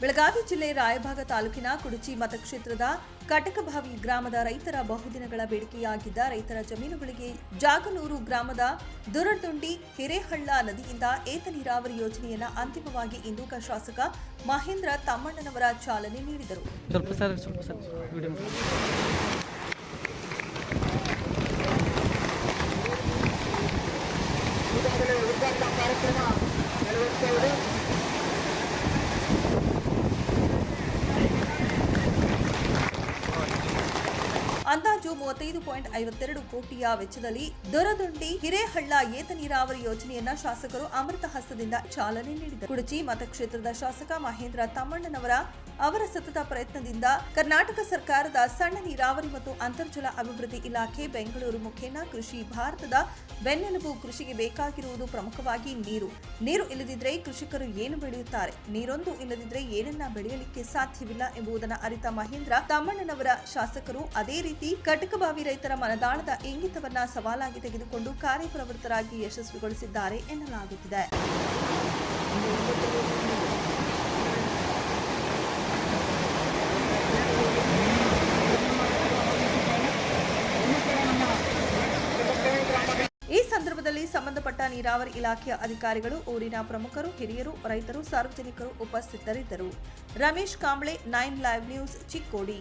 ಬೆಳಗಾವಿ ಜಿಲ್ಲೆ ರಾಯಭಾಗ ತಾಲೂಕಿನ ಕುಡುಚಿ ಮತಕ್ಷೇತ್ರದ ಕಟಕಭಾವಿ ಗ್ರಾಮದ ರೈತರ ಬಹುದಿನಗಳ ಬೇಡಿಕೆಯಾಗಿದ್ದ ರೈತರ ಜಮೀನುಗಳಿಗೆ ಜಾಗನೂರು ಗ್ರಾಮದ ದುರಡ್ದುಂಡಿ ಹಿರೇಹಳ್ಳ ನದಿಯಿಂದ ಏತ ನೀರಾವರಿ ಯೋಜನೆಯನ್ನ ಅಂತಿಮವಾಗಿ ಇಂದು ಶಾಸಕ ಮಹೇಂದ್ರ ತಮ್ಮಣ್ಣನವರ ಚಾಲನೆ ನೀಡಿದರು. ಸ್ವಲ್ಪ ಅಂದಾಜು ಮೂವತ್ತೈದು ಪಾಯಿಂಟ್ ಐವತ್ತೆರಡು ಕೋಟಿಯ ವೆಚ್ಚದಲ್ಲಿ ದೊರದೊಂಡಿ ಹಿರೇಹಳ್ಳ ಏತ ನೀರಾವರಿ ಯೋಜನೆಯನ್ನ ಶಾಸಕರು ಅಮೃತ ಹಸ್ತದಿಂದ ಚಾಲನೆ ನೀಡಿದರು. ಕುಡಚಿ ಮತಕ್ಷೇತ್ರದ ಶಾಸಕ ಮಹೇಂದ್ರ ತಮ್ಮಣ್ಣನವರ ಅವರ ಸತತ ಪ್ರಯತ್ನದಿಂದ ಕರ್ನಾಟಕ ಸರ್ಕಾರದ ಸಣ್ಣ ನೀರಾವರಿ ಮತ್ತು ಅಂತರ್ಜಲ ಅಭಿವೃದ್ಧಿ ಇಲಾಖೆ ಬೆಂಗಳೂರು ಮುಖೇನ ಕೃಷಿ ಭಾರತದ ಬೆನ್ನೆಲುಬು ಕೃಷಿಗೆ ಬೇಕಾಗಿರುವುದು ಪ್ರಮುಖವಾಗಿ ನೀರು. ನೀರು ಇಲ್ಲದಿದ್ರೆ ಕೃಷಿಕರು ಏನು ಬೆಳೆಯುತ್ತಾರೆ? ನೀರೊಂದು ಇಲ್ಲದಿದ್ರೆ ಏನನ್ನ ಬೆಳೆಯಲಿಕ್ಕೆ ಸಾಧ್ಯವಿಲ್ಲ ಎಂಬುದನ್ನು ಅರಿತ ಮಹೇಂದ್ರ ತಮ್ಮಣ್ಣನವರ ಶಾಸಕರು ಅದೇ ರೀತಿ ಕಟಕಬಾವಿ ರೈತರ ಮನದಾಳದ ಇಂಗಿತವನ್ನ ಸವಾಲಾಗಿ ತೆಗೆದುಕೊಂಡು ಕಾರ್ಯಪ್ರವೃತ್ತರಾಗಿ ಯಶಸ್ವಿಗೊಳಿಸಿದ್ದಾರೆ ಎನ್ನಲಾಗುತ್ತಿದೆ. ಈ ಸಂದರ್ಭದಲ್ಲಿ ಸಂಬಂಧಪಟ್ಟ ನೀರಾವರಿ ಇಲಾಖೆಯ ಅಧಿಕಾರಿಗಳು, ಊರಿನ ಪ್ರಮುಖರು, ಹಿರಿಯರು, ರೈತರು, ಸಾರ್ವಜನಿಕರು ಉಪಸ್ಥಿತರಿದ್ದರು. Ramesh Kamble, nine live news Chikkodi.